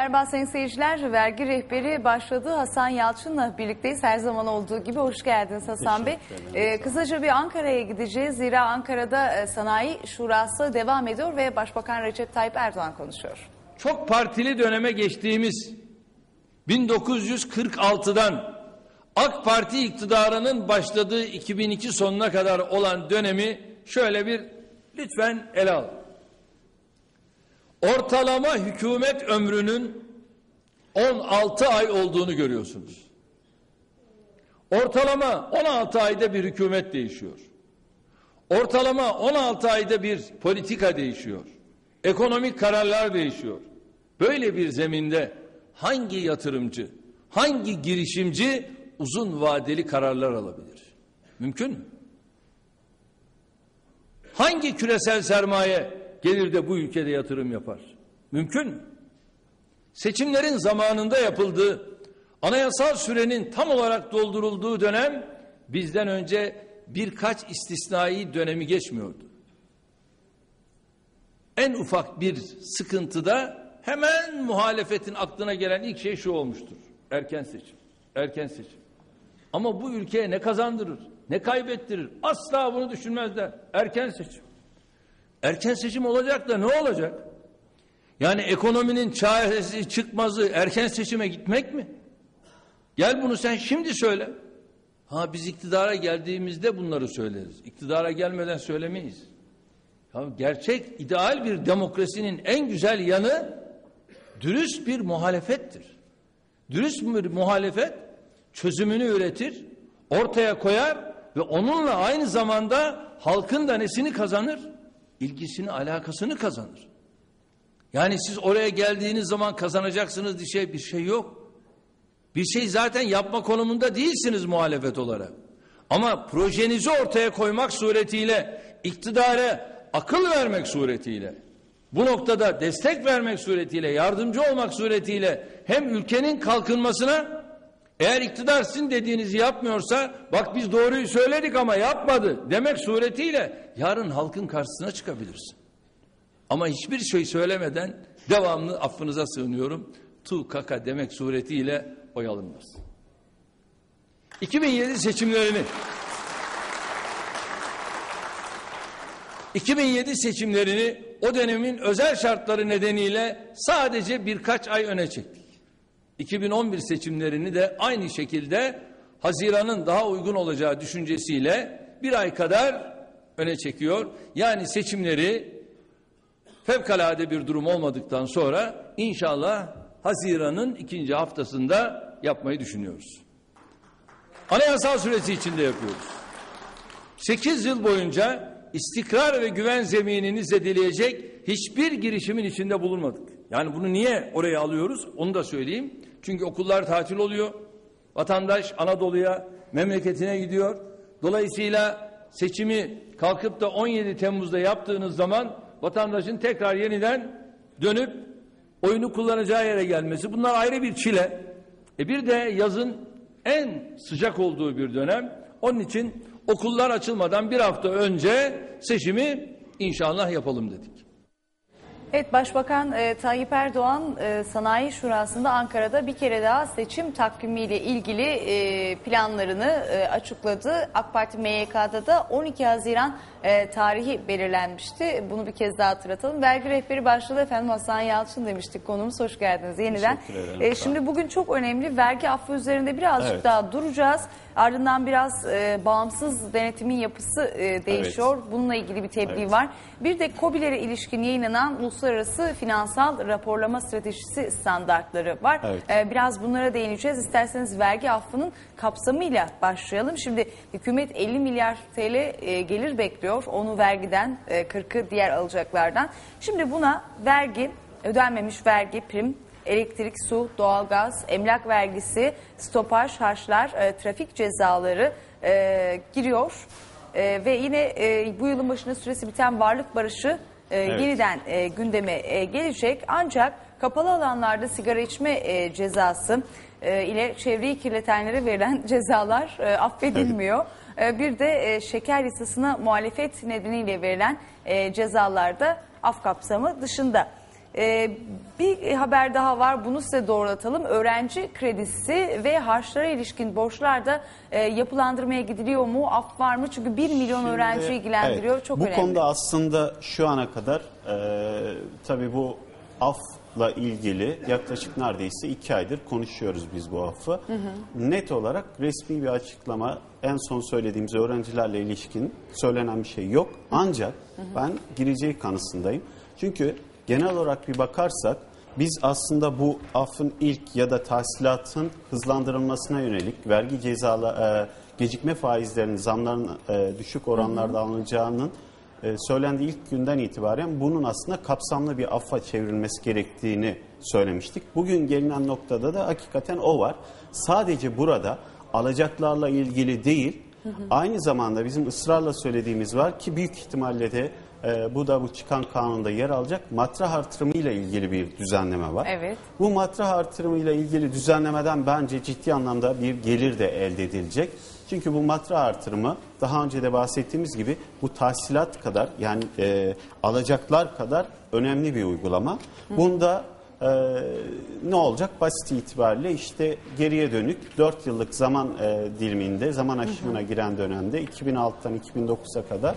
Merhaba sayın seyirciler. Vergi rehberi başladı. Hasan Yalçın'la birlikteyiz. Her zaman olduğu gibi hoş geldiniz Hasan Bey. Ee, kısaca bir Ankara'ya gideceğiz. Zira Ankara'da e, sanayi şurası devam ediyor ve Başbakan Recep Tayyip Erdoğan konuşuyor. Çok partili döneme geçtiğimiz 1946'dan AK Parti iktidarının başladığı 2002 sonuna kadar olan dönemi şöyle bir lütfen ele al. Ortalama hükümet ömrünün 16 ay olduğunu görüyorsunuz. Ortalama 16 ayda bir hükümet değişiyor. Ortalama 16 ayda bir politika değişiyor. Ekonomik kararlar değişiyor. Böyle bir zeminde hangi yatırımcı, hangi girişimci uzun vadeli kararlar alabilir? Mümkün mü? Hangi küresel sermaye gelir de bu ülkede yatırım yapar? Mümkün mü? Seçimlerin zamanında yapıldığı, anayasal sürenin tam olarak doldurulduğu dönem bizden önce birkaç istisnai dönemi geçmiyordu. En ufak bir sıkıntıda hemen muhalefetin aklına gelen ilk şey şu olmuştur. Erken seçim. Erken seçim. Ama bu ülkeye ne kazandırır, ne kaybettirir? Asla bunu düşünmezler. Erken seçim. Erken seçim olacak da ne olacak? Yani ekonominin çaresi çıkmazı erken seçime gitmek mi? Gel bunu sen şimdi söyle. Ha biz iktidara geldiğimizde bunları söyleriz. İktidara gelmeden söylemeyiz. Ya gerçek ideal bir demokrasinin en güzel yanı dürüst bir muhalefettir. Dürüst bir muhalefet çözümünü üretir, ortaya koyar ve onunla aynı zamanda halkın da nesini kazanır? İlgisini, alakasını kazanır. Yani siz oraya geldiğiniz zaman kazanacaksınız diye şey, bir şey yok. Bir şey zaten yapma konumunda değilsiniz muhalefet olarak. Ama projenizi ortaya koymak suretiyle, iktidara akıl vermek suretiyle, bu noktada destek vermek suretiyle, yardımcı olmak suretiyle hem ülkenin kalkınmasına eğer iktidar sizin dediğinizi yapmıyorsa bak biz doğruyu söyledik ama yapmadı demek suretiyle yarın halkın karşısına çıkabilirsin. Ama hiçbir şey söylemeden devamlı affınıza sığınıyorum. Tu kaka demek suretiyle oy alınmaz. 2007 seçimlerini 2007 seçimlerini o dönemin özel şartları nedeniyle sadece birkaç ay öne çektik. 2011 seçimlerini de aynı şekilde Haziran'ın daha uygun olacağı düşüncesiyle bir ay kadar öne çekiyor. Yani seçimleri fevkalade bir durum olmadıktan sonra inşallah Haziran'ın ikinci haftasında yapmayı düşünüyoruz. Anayasal süresi içinde yapıyoruz. 8 yıl boyunca istikrar ve güven zeminini zedeleyecek hiçbir girişimin içinde bulunmadık. Yani bunu niye oraya alıyoruz onu da söyleyeyim. Çünkü okullar tatil oluyor. Vatandaş Anadolu'ya, memleketine gidiyor. Dolayısıyla seçimi kalkıp da 17 Temmuz'da yaptığınız zaman vatandaşın tekrar yeniden dönüp oyunu kullanacağı yere gelmesi. Bunlar ayrı bir çile. E bir de yazın en sıcak olduğu bir dönem. Onun için okullar açılmadan bir hafta önce seçimi inşallah yapalım dedik. Evet Başbakan e, Tayyip Erdoğan e, Sanayi Şurası'nda Ankara'da bir kere daha seçim takvimiyle ilgili e, planlarını e, açıkladı. AK Parti MYK'da da 12 Haziran e, tarihi belirlenmişti. Bunu bir kez daha hatırlatalım. Vergi rehberi başladı efendim Hasan Yalçın demiştik konumuz. Hoş geldiniz yeniden. E, şimdi bugün çok önemli vergi affı üzerinde birazcık Evet. daha duracağız. Ardından biraz e, bağımsız denetimin yapısı e, değişiyor. Bununla ilgili bir tebliğ Evet. var. Bir de COBİ'lere ilişkin yayınlanan uluslararası finansal raporlama stratejisi standartları var. Evet. Ee, biraz bunlara değineceğiz. İsterseniz vergi affının kapsamıyla başlayalım. Şimdi hükümet 50 milyar TL e, gelir bekliyor. Onu vergiden, e, 40'ı diğer alacaklardan. Şimdi buna vergi, ödenmemiş vergi, prim, elektrik, su, doğalgaz, emlak vergisi, stopaj, harçlar, e, trafik cezaları e, giriyor. E, ve yine e, bu yılın başında süresi biten varlık barışı e, Evet. yeniden e, gündeme e, gelecek. Ancak kapalı alanlarda sigara içme e, cezası e, ile çevreyi kirletenlere verilen cezalar e, affedilmiyor. E, bir de e, şeker yasasına muhalefet nedeniyle verilen e, cezalar da af kapsamı dışında. Ee, bir haber daha var bunu size doğrulatalım. Öğrenci kredisi ve harçlara ilişkin borçlar da e, yapılandırmaya gidiliyor mu? Af var mı? Çünkü 1 milyon Şimdi, öğrenci ilgilendiriyor. evet, Çok bu önemli. konuda aslında şu ana kadar e, tabii bu afla ilgili yaklaşık neredeyse iki aydır konuşuyoruz biz bu affı. Net olarak resmi bir açıklama en son söylediğimiz öğrencilerle ilişkin söylenen bir şey yok. Ancak ben gireceği kanısındayım. Çünkü genel olarak bir bakarsak biz aslında bu affın ilk ya da tahsilatın hızlandırılmasına yönelik vergi cezalı e, gecikme faizlerinin zamların e, düşük oranlarda alınacağının e, söylendiği ilk günden itibaren bunun aslında kapsamlı bir affa çevrilmesi gerektiğini söylemiştik. Bugün gelinen noktada da hakikaten o var. Sadece burada alacaklarla ilgili değil, aynı zamanda bizim ısrarla söylediğimiz var ki büyük ihtimalle de e, bu da bu çıkan kanunda yer alacak matrah artırımı ile ilgili bir düzenleme var. Evet. Bu matrah artırımı ile ilgili düzenlemeden bence ciddi anlamda bir gelir de elde edilecek. Çünkü bu matrah artırımı daha önce de bahsettiğimiz gibi bu tahsilat kadar yani e, alacaklar kadar önemli bir uygulama. Bunda e, ne olacak? Basit itibariyle işte geriye dönük 4 yıllık zaman e, diliminde, zaman aşımına giren dönemde 2006'dan 2009'a kadar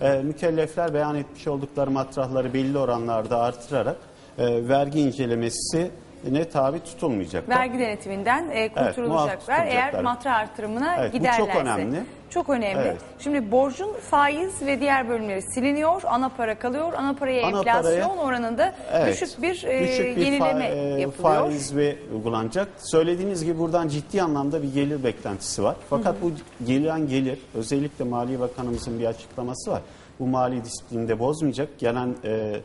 e, mükellefler beyan etmiş oldukları matrahları belli oranlarda artırarak e, vergi incelemesi ne tabi tutulmayacak. Vergi denetiminden e, kurtulacaklar eğer tutulacaklar. matrah artırımına Evet, bu giderlerse. çok önemli. Çok önemli. Evet. Şimdi borcun faiz ve diğer bölümleri siliniyor, ana para kalıyor. Ana paraya Ana enflasyon paraya- oranında Evet. düşük bir e, Düşük bir yenileme fa- e, yapılıyor. faiz ve uygulanacak. Söylediğiniz gibi buradan ciddi anlamda bir gelir beklentisi var. Fakat bu gelen gelir özellikle Maliye Bakanımızın bir açıklaması var. Bu mali disiplini de bozmayacak. Gelen e, e,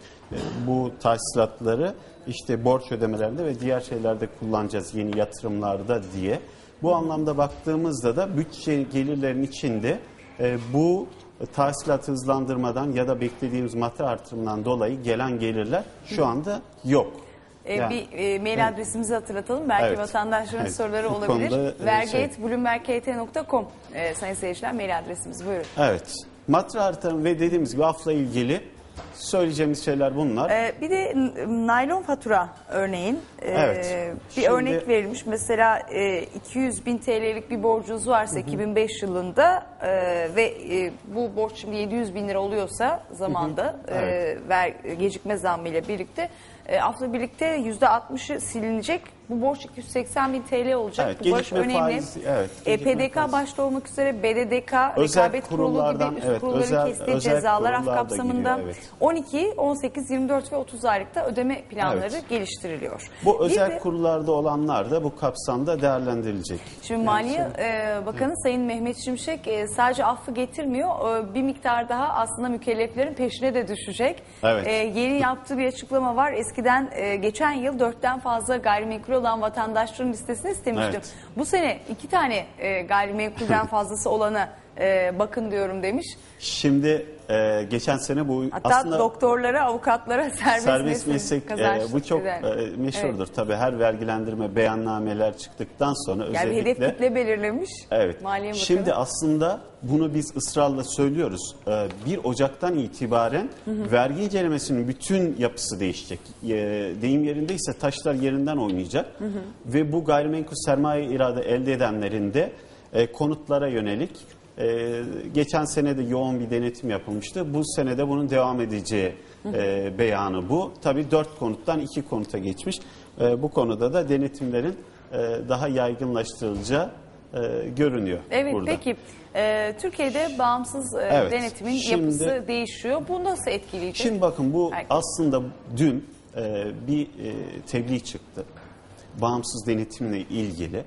bu tahsilatları işte borç ödemelerinde ve diğer şeylerde kullanacağız yeni yatırımlarda diye. Bu anlamda baktığımızda da bütçe gelirlerin içinde e, bu tahsilat hızlandırmadan ya da beklediğimiz madde artırımından dolayı gelen gelirler şu anda yok. E, Yani- bir e, mail adresimizi hatırlatalım. Belki Evet. vatandaşların Evet. soruları Bu olabilir. konuda, e, Vergi.bloomberg.kt.com e, sayın seyirciler mail adresimiz. Buyurun. Evet. Matra ve dediğimiz gibi afla ilgili söyleyeceğimiz şeyler bunlar. Ee, bir de naylon fatura örneğin e, Evet. bir Şimdi- örnek verilmiş. Mesela e, 200 bin TL'lik bir borcunuz varsa 2005 yılında e, ve e, bu borç şimdi 700 bin lira oluyorsa zamanda e, Evet. ver, gecikme zammıyla birlikte e, afla birlikte %60'ı silinecek. Bu borç 280 bin TL olacak. Evet, bu borç gecikme önemli. faizi, evet, E, gecikme PDK faizi. başta olmak üzere BDDK, Özel Rekabet Kurulu kurullardan, gibi üst evet, kurulların özel- kestiği özel cezalar af kurullar da kapsamında giriyor, evet. 12, 18, 24 ve 30 aylıkta ödeme planları Evet. geliştiriliyor. Bu Bir özel de- kurullarda olanlar da bu kapsamda değerlendirilecek. Şimdi Maliye e, Bakanı Sayın Mehmet Şimşek e, sadece affı getirmiyor. E, bir miktar daha aslında mükelleflerin peşine de düşecek. Evet. E, yeni yaptığı bir açıklama var. Eskiden e, geçen yıl dörtten fazla gayrimenkul olan vatandaşların listesini istemiştim. Evet. Bu sene iki tane e, gayrimenkulden fazlası olana e, bakın diyorum demiş. Şimdi e, geçen sene bu Hatta aslında doktorlara, avukatlara serbest, serbest meslek e, bu çok eder. e, meşhurdur. Tabii her vergilendirme beyannameler çıktıktan sonra Yani bir hedef özellikle kitle belirlemiş. Evet. Maliye Bakanı. Şimdi aslında bunu biz ısrarla söylüyoruz. Ee, 1 Ocak'tan itibaren vergi incelemesinin bütün yapısı değişecek. Ee, Deyim yerindeyse taşlar yerinden oynayacak. Ve bu gayrimenkul sermaye irade elde edenlerin de e, konutlara yönelik e, geçen sene de yoğun bir denetim yapılmıştı. Bu senede bunun devam edeceği e, beyanı bu. Tabii 4 konuttan 2 konuta geçmiş. E, bu konuda da denetimlerin e, daha yaygınlaştırılacağı e, görünüyor Evet burada. peki e, Türkiye'de bağımsız e, Evet, denetimin şimdi- yapısı değişiyor. Bu nasıl etkileyecek? Şimdi bakın bu Belki. aslında dün e, bir e, tebliğ çıktı. Bağımsız denetimle ilgili.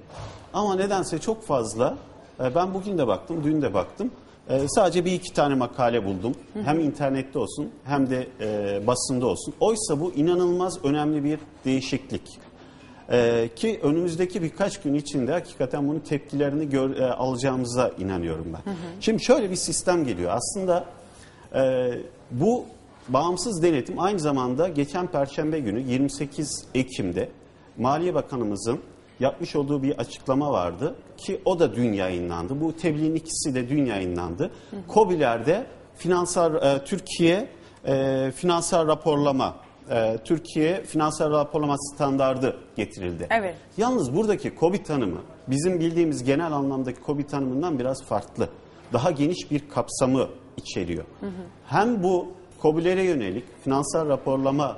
Ama nedense çok fazla ben bugün de baktım, dün de baktım. E, sadece bir iki tane makale buldum. Hem internette olsun hem de e, basında olsun. Oysa bu inanılmaz önemli bir değişiklik. Ki önümüzdeki birkaç gün içinde hakikaten bunun tepkilerini gör, e, alacağımıza inanıyorum ben. Şimdi şöyle bir sistem geliyor. Aslında e, bu bağımsız denetim aynı zamanda geçen Perşembe günü 28 Ekim'de Maliye Bakanımızın yapmış olduğu bir açıklama vardı ki o da dün yayınlandı. Bu tebliğin ikisi de dün yayınlandı. COBİ'lerde finansal e, Türkiye e, finansal raporlama e, Türkiye finansal raporlama standardı getirildi. Evet. Yalnız buradaki KOBİ tanımı bizim bildiğimiz genel anlamdaki KOBİ tanımından biraz farklı. Daha geniş bir kapsamı içeriyor. Hem bu KOBİ'lere yönelik finansal raporlamayla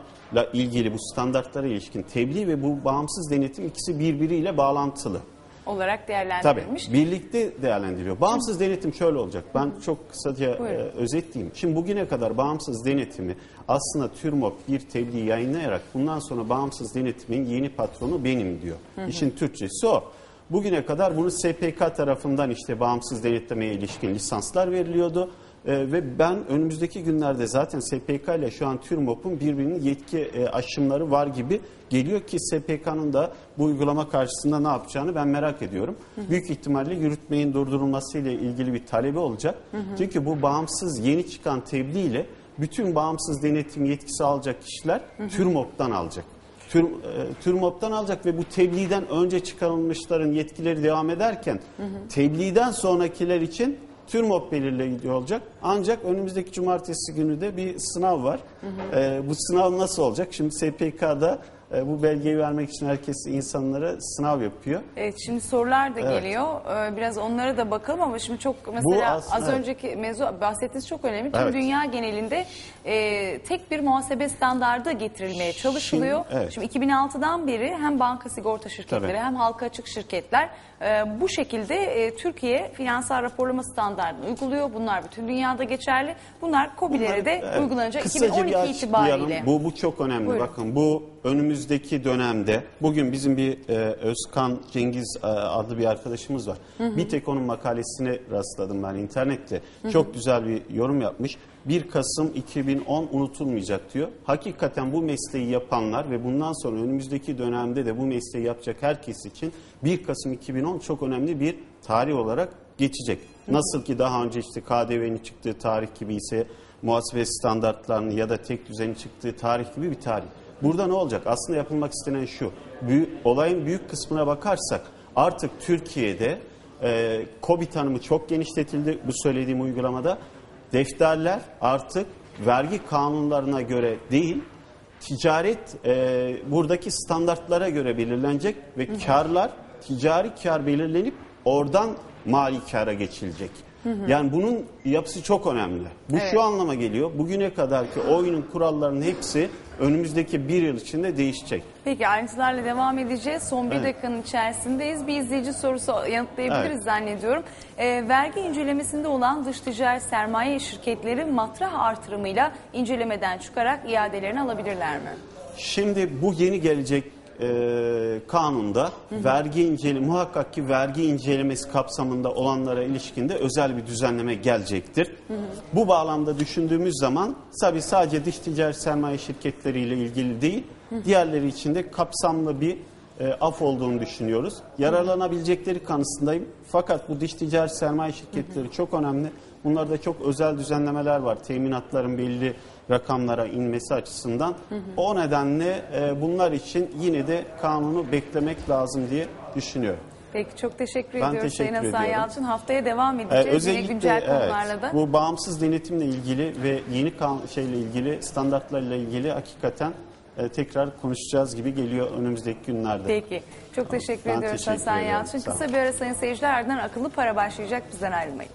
ilgili bu standartlara ilişkin tebliğ ve bu bağımsız denetim ikisi birbiriyle bağlantılı. olarak Tabii değerlendirilmiş. birlikte değerlendiriyor. Bağımsız denetim şöyle olacak. Ben çok kısaca Buyurun. e, özetleyeyim. Şimdi bugüne kadar bağımsız denetimi aslında TÜRMOP bir tebliğ yayınlayarak bundan sonra bağımsız denetimin yeni patronu benim diyor. İşin Türkçesi o. Bugüne kadar bunu SPK tarafından işte bağımsız denetlemeye ilişkin lisanslar veriliyordu. E, ve ben önümüzdeki günlerde zaten SPK ile şu an TÜRMOP'un birbirinin yetki e, aşımları var gibi geliyor ki SPK'nın da bu uygulama karşısında ne yapacağını ben merak ediyorum. Büyük ihtimalle yürütmeyin durdurulması ile ilgili bir talebi olacak. Çünkü bu bağımsız yeni çıkan tebliğ ile bütün bağımsız denetim yetkisi alacak kişiler TÜRMOP'tan alacak. Tür, e, TÜRMOP'tan alacak ve bu tebliğden önce çıkarılmışların yetkileri devam ederken tebliğden sonrakiler için TÜRMOP belirleyici olacak. Ancak önümüzdeki cumartesi günü de bir sınav var. E, bu sınav nasıl olacak? Şimdi SPK'da e, bu belgeyi vermek için herkes insanlara sınav yapıyor. Evet şimdi sorular da Evet. geliyor. Ee, Biraz onlara da bakalım ama şimdi çok mesela aslında- az önceki mevzu bahsettiğiniz çok önemli. Tüm Evet. dünya genelinde e, tek bir muhasebe standardı getirilmeye çalışılıyor. Şimdi, evet. 2006'dan beri hem banka sigorta şirketleri Tabii. hem halka açık şirketler e, bu şekilde e, Türkiye finansal raporlama standartını uyguluyor. Bunlar bütün dünyada geçerli. Bunlar KOBİ'lere de Evet, uygulanacak kısaca 2012 bir açıklayalım. itibariyle. Bu, bu çok önemli. Buyurun. Bakın bu önümüzdeki dönemde bugün bizim bir e, Özkan Cengiz e, adlı bir arkadaşımız var. Bir tek onun makalesine rastladım ben internette. Çok güzel bir yorum yapmış. 1 Kasım 2010 unutulmayacak diyor. Hakikaten bu mesleği yapanlar ve bundan sonra önümüzdeki dönemde de bu mesleği yapacak herkes için 1 Kasım 2010 çok önemli bir tarih olarak geçecek. Nasıl ki daha önce işte KDV'nin çıktığı tarih gibi ise muhasebe standartlarının ya da tek düzenin çıktığı tarih gibi bir tarih. Burada ne olacak? Aslında yapılmak istenen şu. Büyük, olayın büyük kısmına bakarsak artık Türkiye'de e, KOBİ tanımı çok genişletildi bu söylediğim uygulamada. Defterler artık vergi kanunlarına göre değil, ticaret e, buradaki standartlara göre belirlenecek ve karlar ticari kar belirlenip oradan mali kara geçilecek. Yani bunun yapısı çok önemli. Bu Evet. şu anlama geliyor. Bugüne kadarki oyunun kurallarının hepsi önümüzdeki bir yıl içinde değişecek. Peki ayrıntılarla devam edeceğiz. Son bir Evet. dakikanın içerisindeyiz. Bir izleyici sorusu yanıtlayabiliriz Evet. zannediyorum. Ee, vergi incelemesinde olan dış ticaret sermaye şirketleri matrah artırımıyla incelemeden çıkarak iadelerini alabilirler mi? Şimdi bu yeni gelecek e, kanunda vergi incele muhakkak ki vergi incelemesi kapsamında olanlara ilişkinde özel bir düzenleme gelecektir. Bu bağlamda düşündüğümüz zaman tabii sadece dış ticaret sermaye şirketleriyle ilgili değil, diğerleri için de kapsamlı bir e, af olduğunu düşünüyoruz. Yararlanabilecekleri kanısındayım. Fakat bu dış ticaret sermaye şirketleri çok önemli. Bunlarda çok özel düzenlemeler var. Teminatların belli rakamlara inmesi açısından. O nedenle e, bunlar için yine de kanunu beklemek lazım diye düşünüyorum. Peki çok teşekkür Ben ediyoruz teşekkür Sayın Hasan ediyorum. Yalçın. Haftaya devam Ee, edeceğiz. Yine özellikle güncel evet, konularla da. bu bağımsız denetimle ilgili ve yeni kan şeyle ilgili standartlarla ilgili hakikaten e, tekrar konuşacağız gibi geliyor önümüzdeki günlerde. Peki. Çok teşekkür Ben ediyoruz teşekkür Hasan ediyorum. Yalçın. Kısa bir ara sayın seyirciler ardından akıllı para başlayacak. Bizden ayrılmayın.